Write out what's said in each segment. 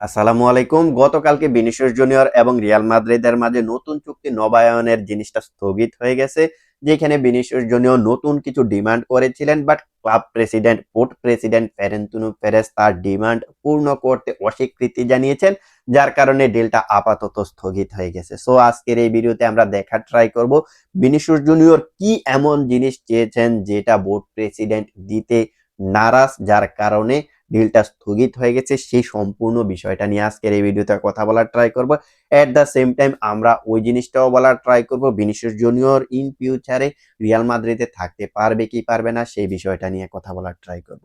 আসসালামু আলাইকুম। গতকালকে ভিনিসিয়াস জুনিয়র এবং রিয়াল মাদ্রিদের মাঝে নতুন চুক্তি নবায়নের জিনিসটা স্থগিত হয়ে গেছে, যেখানে ভিনিসিয়াস জুনিয়র নতুন কিছু ডিমান্ড করেছিলেন, but club president port president Florentino Perez তার ডিমান্ড পূর্ণ করতে অস্বীকৃতি জানিয়েছেন, যার কারণে ডিলটা আপাতত স্থগিত হয়ে গেছে। সো, আজকের এই ভিডিওতে আমরা দেখার ট্রাই করব ভিনিসিয়াস জুনিয়র কি এমন জিনিস চেয়েছেন যেটা বোর্ড প্রেসিডেন্ট দিতে নারাজ, যার কারণে ডিলটা স্থগিত হয়ে গেছে, সেই সম্পূর্ণ বিষয়টা নিয়ে আজকের এই ভিডিওতে কথা বলার ট্রাই করব। এট দ্য সেম টাইম আমরা ওই জিনিসটাও বলার ট্রাই করব ভিনিসিয়াস জুনিয়র ইন ফিউচারে রিয়াল মাদ্রিদে থাকতে পারবে কি পারবে না, সেই বিষয়টা নিয়ে কথা বলার ট্রাই করব।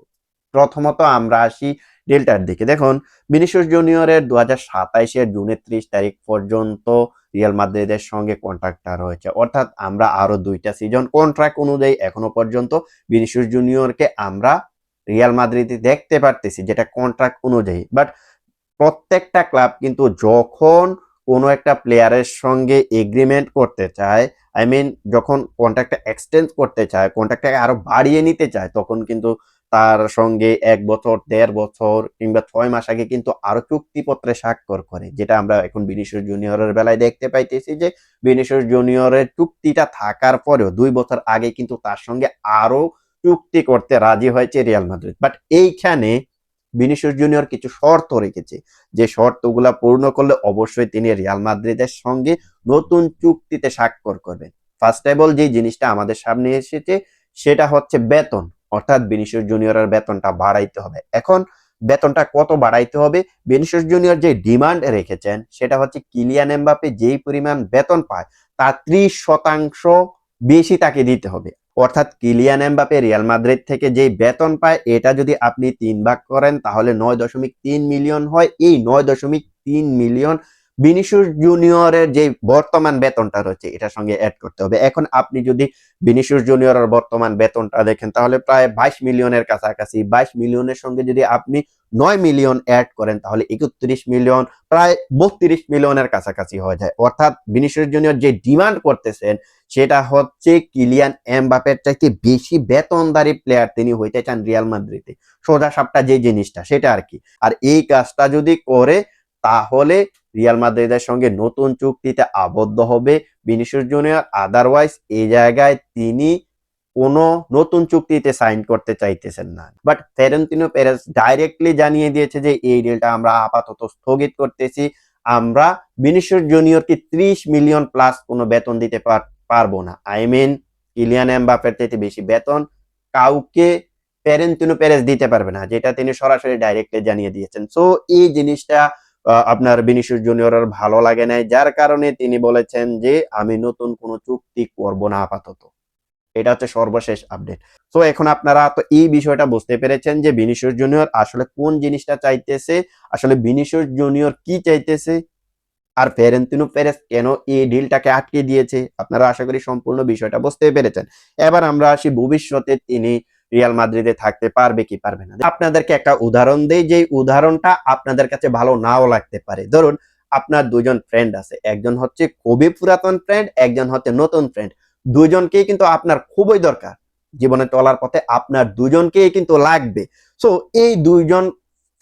প্রথমত আমরা আসি ডেল্টার দিকে। দেখুন ভিনিসিয়াস জুনিয়রের দু হাজার সাতাইশের জুনের ত্রিশ তারিখ পর্যন্ত রিয়াল মাদ্রিদের সঙ্গে কন্ট্রাক্টটা রয়েছে। অর্থাৎ আমরা আরও দুইটা সিজন কন্ট্রাক্ট অনুযায়ী এখনও পর্যন্ত ভিনিসিয়াস জুনিয়রকে আমরা রিয়াল মাদ্রিদে দেখতে পারতেছি যেটা কন্ট্রাক্ট অনুযায়ী। বাট প্রত্যেকটা ক্লাব কিন্তু যখন কোনো একটা প্লেয়ারের সঙ্গে এগ্রিমেন্ট করতে চায় আই মিন যখন কন্ট্রাক্টটা এক্সটেন্ড করতে চায় কন্ট্রাক্টটাকে আরও বাড়িয়ে নিতে চায়, তখন কিন্তু তার সঙ্গে এক বছর, দেড় বছর কিংবা ছয় মাস আগে কিন্তু আরও চুক্তিপত্রে স্বাক্ষর করে। যেটা আমরা এখন বিনিশোর জুনিয়রের বেলায় দেখতে পাইতেছি যে বিনিশোর জুনিয়রের চুক্তিটা থাকার পরেও দুই বছর আগে কিন্তু তার সঙ্গে আরও চুক্তি করতে রাজি হয়েছে রিয়াল মাদ্রিদ। বাট এইখানে ভিনিসিয়াস জুনিয়র কিছু শর্ত রেখেছে। যে শর্তগুলা পূর্ণ করলে অবশ্যই তিনি রিয়াল মাদ্রিদের সঙ্গে নতুন চুক্তিতে স্বাক্ষর করবেন। ফার্স্ট অফ অল যে জিনিসটা আমাদের সামনে এসেছে, সেটা হচ্ছে বেতন। অর্থাৎ ভিনিসিয়াস জুনিয়রের বেতনটা বাড়াইতে হবে। এখন বেতনটা কত বাড়াইতে হবে? ভিনিসিয়াস জুনিয়র যে ডিমান্ড রেখেছেন, সেটা হচ্ছে কিলিয়ান এমবাপে যেই পরিমাণ বেতন পায়, তার ত্রিশ শতাংশ বেশি তাকে দিতে হবে। অর্থাৎ কিলিয়ান এমবাপে রিয়াল মাদ্রিদ থেকে যে বেতন পায়, এটা যদি আপনি তিন ভাগ করেন, তাহলে নয় দশমিক তিন মিলিয়ন হয়। এই নয় দশমিক তিন মিলিয়ন বিনিশুস জুনিয়রের যে বর্তমান বেতনটা রয়েছে, এটার সঙ্গে অ্যাড করতে হবে। এখন আপনি যদি বিনিশুস জুনিয়রের বর্তমান বেতনটা দেখেন, তাহলে প্রায় বাইশ মিলিয়নের কাছাকাছি, বাইশ মিলিয়নের সঙ্গে যদি আপনি নয় মিলিয়ন অ্যাড করেন, তাহলে একত্রিশ মিলিয়ন, প্রায় বত্রিশ মিলিয়নের কাছাকাছি হয়ে যায়। অর্থাৎ বিনিশুস জুনিয়র যে ডিমান্ড করতেছেন, সেটা হচ্ছে কিলিয়ান এমবাপের চাইতে বেশি বেতনদারি প্লেয়ার তিনি হইতে চান রিয়াল মাদ্রিদে। সোজা সাপটা যে জিনিসটা, সেটা আর কি। আর এই কাজটা যদি করে, তাহলে রিয়াল মাদ্রিদের সঙ্গে নতুন চুক্তিতে আবদ্ধ হবে। বিনিশুস জুনিয়র আদারওয়াইজ এই জায়গায় তিনি কোনো নতুন চুক্তিতে সাইন করতে চাইতেছেন না। বাট ফেরেন্তিনো পেরেস ডাইরেক্টলি জানিয়ে দিয়েছে যে, এই ডিলটা আমরা আপাতত স্থগিত করতেছি। আমরা বিনিশুস জুনিয়রকে ত্রিশ মিলিয়ন প্লাস কোনো বেতন দিতে পারব না। আই মিন কিলিয়ান এমবাপের চাইতে বেশি বেতন কাউকে পেরেন্তিনো পেরেস দিতে পারবে না, যেটা তিনি সরাসরি ডাইরেক্টলি জানিয়ে দিয়েছেন। সো এই জিনিসটা আপনার বিনিশুর জুনিয়র আর ভালো লাগে নাই। যার কারণে তিনি বলেছেন যে, আমি নতুন কোনো চুক্তি করব না আপাতত। এটা হচ্ছে সর্বশেষ আপডেট তো এখন আপনারা তো এই বিষয়টা বুঝতে পেরেছেন যে বিনিশুস জুনিয়র আসলে কোন জিনিসটা চাইতেছে, আসলে বিনিশুস জুনিয়র কি চাইতেছে, আর ফেরেন্তিনো পেরেস কেন এই ডিলটাকে আটকে দিয়েছে? আপনারা আশা করি সম্পূর্ণ বিষয়টা বুঝতে পেরেছেন। এবার আমরা আসি ভবিষ্যতে তিনি রিয়াল মাদ্রিদে থাকতে পারবে কি পারবে না। আপনাদেরকে একটা উদাহরণ দেই যে উদাহরণটা আপনাদের কাছে ভালো নাও লাগতে পারে। ধরুন, আপনার দুজন ফ্রেন্ড আছে। একজন হচ্ছে খুবই পুরাতন ফ্রেন্ড একজন হচ্ছে নতুন ফ্রেন্ড দুজনকেই কিন্তু আপনার খুবই দরকার। জীবনে চলার পথে আপনার দুজনকেই কিন্তু লাগবে। সো এই দুইজন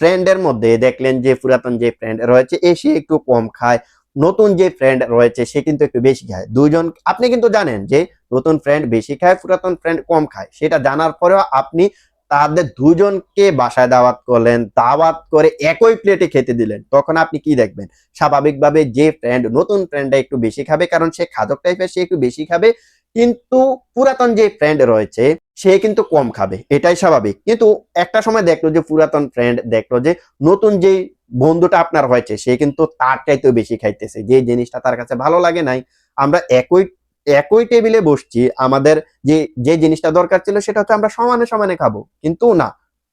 ফ্রেন্ডের মধ্যে দেখলেন যে পুরাতন যে ফ্রেন্ড রয়েছে এসে একটু কম খায় নতুন যে ফ্রেন্ড রয়েছে, সে কিন্তু একটু বেশি খায়। দুইজন, আপনি কিন্তু জানেন যে নতুন ফ্রেন্ড বেশি খায়, পুরাতন ফ্রেন্ড কম খায়। সেটা জানার পরেও আপনি তাদের দুজনকে বাসায় দাওয়াত করলেন, দাওয়াত করে একই প্লেটে খেতে দিলেন, তখন আপনি কি দেখবেন? স্বাভাবিকভাবে যে ফ্রেন্ড নতুন ফ্রেন্ডটা একটু বেশি খাবে, কারণ সে খাদক টাইপের সে একটু বেশি খাবে, কিন্তু পুরাতন যে ফ্রেন্ড রয়েছে, সে কিন্তু কম খাবে। এটাই স্বাভাবিক। কিন্তু একটা সময় দেখল যে পুরাতন ফ্রেন্ড দেখল যে নতুন যে বন্ধুটা আপনার হয়েছে, সে কিন্তু তার চাইতেও বেশি খাইতেছে। যে জিনিসটা তার কাছে ভালো লাগে নাই, আমরা একই একই টেবিলে বসছি, আমাদের যে যে জিনিসটা দরকার ছিল সেটা হচ্ছে আমরা সমানে সমানে খাব। কিন্তু না,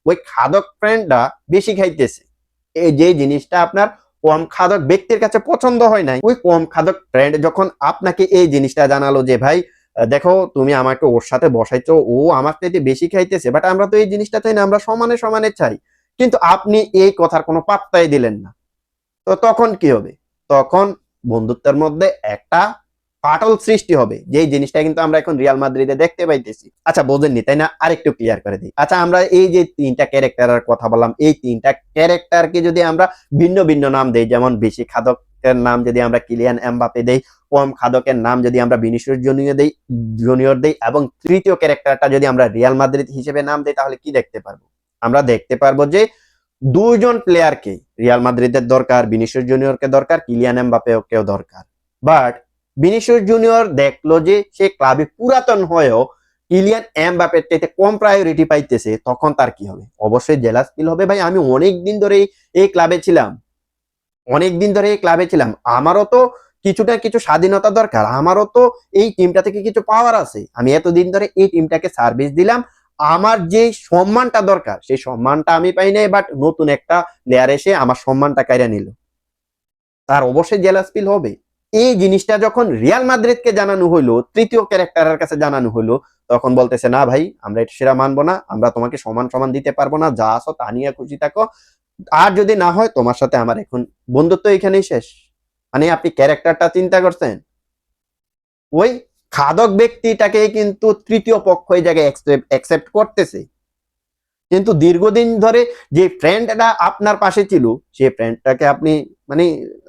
ওই খাদক ফ্রেন্ডটা বেশি খাইতেছে। এই যে জিনিসটা আপনার কম খাদক ব্যক্তির কাছে পছন্দ হয় নাই, ওই কম খাদক ফ্রেন্ড যখন আপনাকে এই জিনিসটা জানালো যে, ভাই দেখো, তুমি আমাকে ওর সাথে বসাইছো, ও আমার চাইতে বেশি খাইতেছে বাট আমরা তো এই জিনিসটা চাই না, আমরা সমানে সমানে চাই। কিন্তু আপনি এই কথার কোনো পাত্তাই দিলেন না। তো তখন কি হবে? তখন বন্ধুত্বের মধ্যে একটা ফাটল সৃষ্টি হবে। যে জিনিসটা কিন্তু আমরা এখন রিয়াল মাদ্রিদে দেখতে পাইতেছি। আচ্ছা বোঝেননি, তাই না? আরেকটু ক্লিয়ার করে দিই। আচ্ছা আমরা এই যে তিনটা ক্যারেক্টারের কথা বললাম, এই তিনটা ক্যারেক্টারকে যদি আমরা ভিন্ন ভিন্ন নাম দেই, যেমন বেশি খাদকের নাম যদি আমরা কিলিয়ান এমবাপে দেই কম খাদকের নাম যদি আমরা বিনিশিয়াস জুনিয়র দেই জুনিয়র দেই, এবং তৃতীয় ক্যারেক্টারটা যদি আমরা রিয়াল মাদ্রিদ হিসেবে নাম দেই, তাহলে কি দেখতে পারব? আমরা দেখতে পারব যে দুইজন প্লেয়ারকে রিয়াল মাদ্রিদের দরকার বিনিশিয়াস জুনিয়রকে দরকার কিলিয়ান এমবাপেকেও দরকার। বাট বিনিশিয়াস জুনিয়র দেখল যে সে ক্লাবে পুরাতন হয়েও কিলিয়ান এমবাপের চাইতে কম প্রায়োরিটি পাইতেছে, তখন তার কি হবে? অবশ্যই জেলাস ফিল হবে। ভাই, আমি অনেক দিন ধরে এই- এই ক্লাবে ছিলাম। অনেক দিন ধরে এই ক্লাবে ছিলাম। আমারও তো কিছুটা কিছু স্বাধীনতা দরকার। আমারও তো এই টিমটা থেকে কিছু পাওয়ার আছে। আমি এতদিন ধরে এই টিমটাকে সার্ভিস দিলাম। আমার যে সম্মানটা দরকার, সেই সম্মানটা আমি পাই নাই বাট নতুন একটা প্লেয়ার এসে আমার সম্মানটা কাইরা নিল। তার অবশ্যই জেলাস ফিল হবে। এই জিনিসটা যখন রিয়াল মাদ্রিদকে জানানো হইল, তৃতীয় ক্যারেক্টারের কাছে জানানো হইল, তখন বলতেছে, না ভাই, আমরা এটা সেরা মানবো না, আমরা তোমাকে সমান সমান দিতে পারব না, যা আসো তা নিয়ে খুশি থাকো। আর যদি না হয়, তোমার সাথে আমার এখন বন্ধুত্ব এখানেই শেষ। মানে আপনি ক্যারেক্টারটা চিন্তা করছেন? ওই খাদক ব্যক্তিটাকে কিন্তু তৃতীয় পক্ষ এই জায়গায় অ্যাকসেপ্ট করতেছে। কিন্তু দীর্ঘদিন ধরে যে ফ্রেন্ডটা আপনার পাশে ছিল সেই ফ্রেন্ডটাকে আপনি মানে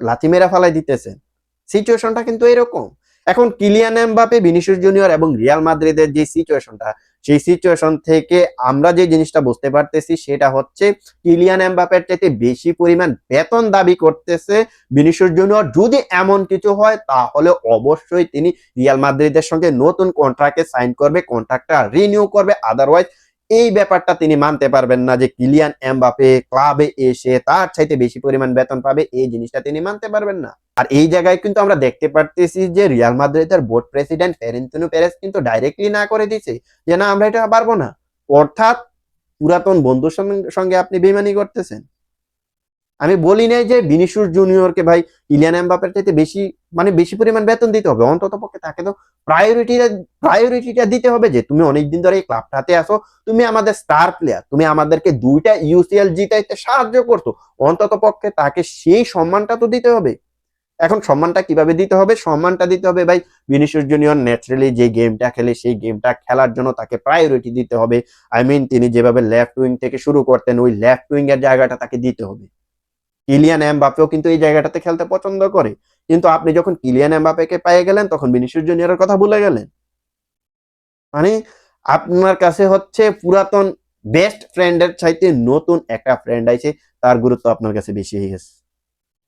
লাথি মেরা ফেলাই দিতেছেন। সিচুয়েশনটা কিন্তু এরকম। এখন কিলিয়ান এমবাপে ভিনিসিয়াস জুনিয়র এবং রিয়াল মাদ্রিদের যে সিচুয়েশনটা সেই সিচুয়েশন থেকে আমরা যে জিনিসটা বুঝতে পারতেছি সেটা হচ্ছে কিলিয়ান এমবাপের চাইতে বেশি পরিমাণ বেতন দাবি করতেছে বিনিশুর জন্য যদি এমন কিছু হয়, তাহলে অবশ্যই তিনি রিয়াল মাদ্রিদের সঙ্গে নতুন কন্ট্রাক্টে সাইন করবে কন্ট্রাক্টটা রিনিউ করবে আদারওয়াইজ এই ব্যাপারটা তিনি মানতে পারবেন না যে কিলিয়ান এমবাপে ক্লাবে এসে তার চাইতে বেশি পরিমাণ বেতন পাবে, এই জিনিসটা তিনি মানতে পারবেন না। আর এই জায়গায় কিন্তু আমরা দেখতে পারতেছি যে রিয়াল মাদ্রিদের বোর্ড প্রেসিডেন্ট ফেরেন্তিনো প্যারেস কিন্তু ডাইরেক্টলি না করে দিছে যে, না, আমরা এটা পারব না। অর্থাৎ পুরাতন বন্ধুর সঙ্গে- সঙ্গে আপনি বেমানি করতেছেন। আমি বলি নাই যে বিনিশুর জুনিয়রকে ভাই ইলিয়ান এমবাপের চাইতে বেশি মানে বেশি পরিমাণ বেতন দিতে হবে। অন্তত পক্ষে তাকে তো প্রায়োরিটিটা প্রায়োরিটিটা দিতে হবে যে তুমি অনেকদিন ধরে এই ক্লাবটাতে আসো তুমি আমাদের স্টার প্লেয়ার তুমি আমাদেরকে দুইটা ইউসিএল জিতাইতে সাহায্য করতো অন্তত পক্ষে তাকে সেই সম্মানটা তো দিতে হবে। এখন সম্মানটা কীভাবে দিতে হবে? সম্মানটা দিতে হবে ভাই ভিনিসিয়াস জুনিয়র ন্যাচারালি যে গেমটা খেলে, সেই গেমটা খেলার জন্য তাকে প্রায়োরিটি দিতে হবে। আই মিন তিনি যেভাবে লেফট উইং থেকে শুরু করতেন, ওই লেফট উইং এর জায়গাটা তাকে দিতে হবে। কিলিয়ান এমবাপেও কিন্তু এই জায়গাটাতে খেলতে পছন্দ করে। কিন্তু আপনি যখন কিলিয়ান এমবাপেকে পেয়ে গেলেন, তখন বিনিশুর জুনিয়রের কথা ভুলে গেলেন। মানে আপনার কাছে হচ্ছে পুরাতন বেস্ট ফ্রেন্ডের চাইতে নতুন একটা ফ্রেন্ড আছে তার গুরুত্ব আপনার কাছে বেশি হয়ে গেছে।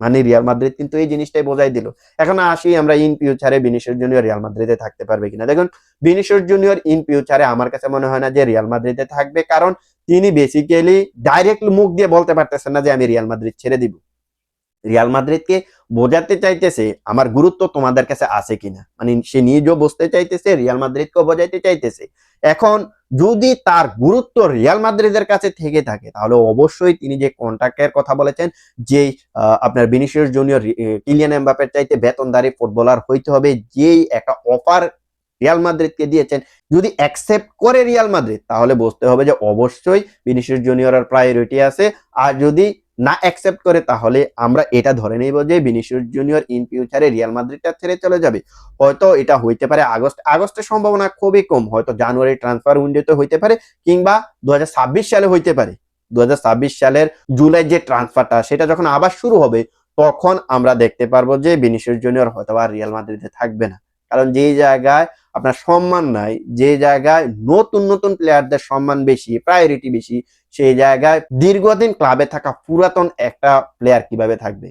মানে রিয়াল মাদ্রিদ কিন্তু এই জিনিসটাই বোঝাই দিল। এখন আসি আমরা ইন ফিউচারে বিনিশোর জুনিয়র রিয়াল মাদ্রিদে থাকতে পারবে কিনা। দেখুন বিনিশোর জুনিয়র ইন ফিউচারে আমার কাছে মনে হয় না যে রিয়াল মাদ্রিদে থাকবে, কারণ তিনি বেসিক্যালি ডাইরেক্ট মুখ দিয়ে বলতে পারতেছেন না যে আমি রিয়াল মাদ্রিদ ছেড়ে দিব। রিয়াল মাদ্রিদকে বোঝাতে চাইতেছে, আমার গুরুত্ব তোমাদের কাছে আছে কিনা? মানে সে নিজেও বুঝতে চাইতেছে, রিয়াল মাদ্রিদকে বোঝাইতে চাইতেছে। এখন যদি তার গুরুত্ব রিয়াল মাদ্রিদের কাছে থেকে থাকে, তাহলে অবশ্যই তিনি যে কন্ট্রাক্টের কথা বলেছেন, যে আপনার বিনিশিয়াস জুনিয়র কিলিয়ান এমবাপের চাইতে বেতনদারি ফুটবলার হইতে হবে, যেই একটা অফার রিয়াল মাদ্রিদকে দিয়েছেন, যদি অ্যাকসেপ্ট করে রিয়াল মাদ্রিদ, তাহলে বুঝতে হবে যে অবশ্যই বিনিশিয়াস জুনিয়রের প্রায়োরিটি আছে। আর যদি না অ্যাকসেপ্ট করে তাহলে আমরা এটা ধরে নিব যে বিনিশিয়াস জুনিয়র ইন ফিউচারে রিয়াল মাদ্রিদটা ছেড়ে চলে যাবে। হয়তো এটা হইতে পারে আগস্ট, আগস্টের সম্ভাবনা খুবই কম। হয়তো জানুয়ারি ট্রান্সফার উইন্ডোতে হইতে পারে কিংবা দু হাজার ছাব্বিশ সালে হইতে পারে। দু হাজার ছাব্বিশ সালের জুলাই যে ট্রান্সফারটা সেটা যখন আবার শুরু হবে, তখন আমরা দেখতে পারব যে বিনিশিয়াস জুনিয়র হয়তো আর রিয়াল মাদ্রিদে থাকবে না। কারণ যে জায়গায় আপনার সম্মান নাই, যে জায়গায় নতুন নতুন প্লেয়ারদের সম্মান বেশি প্রায়োরিটি বেশি সেই জায়গায় দীর্ঘদিন ক্লাবে থাকা পুরাতন একটা প্লেয়ার কীভাবে থাকবে?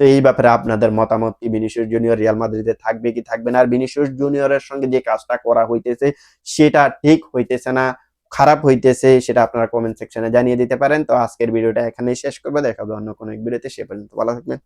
তো এই ব্যাপারে আপনাদের মতামত কি? বিনিশিয়াস জুনিয়র রিয়াল মাদ্রিদে থাকবে কি থাকবে না? আর বিনিশিয়াস জুনিয়রের সঙ্গে যে কাজটা করা হইতেছে, সেটা ঠিক হইতেছে না, খারাপ হইতেছে, সেটা আপনারা কমেন্ট সেকশনে জানিয়ে দিতে পারেন। তো আজকের ভিডিওটা এখানেই শেষ করব। দেখাবো অন্য কোনো এক ভিডিওতে। সে পর্যন্ত ভালো থাকবেন।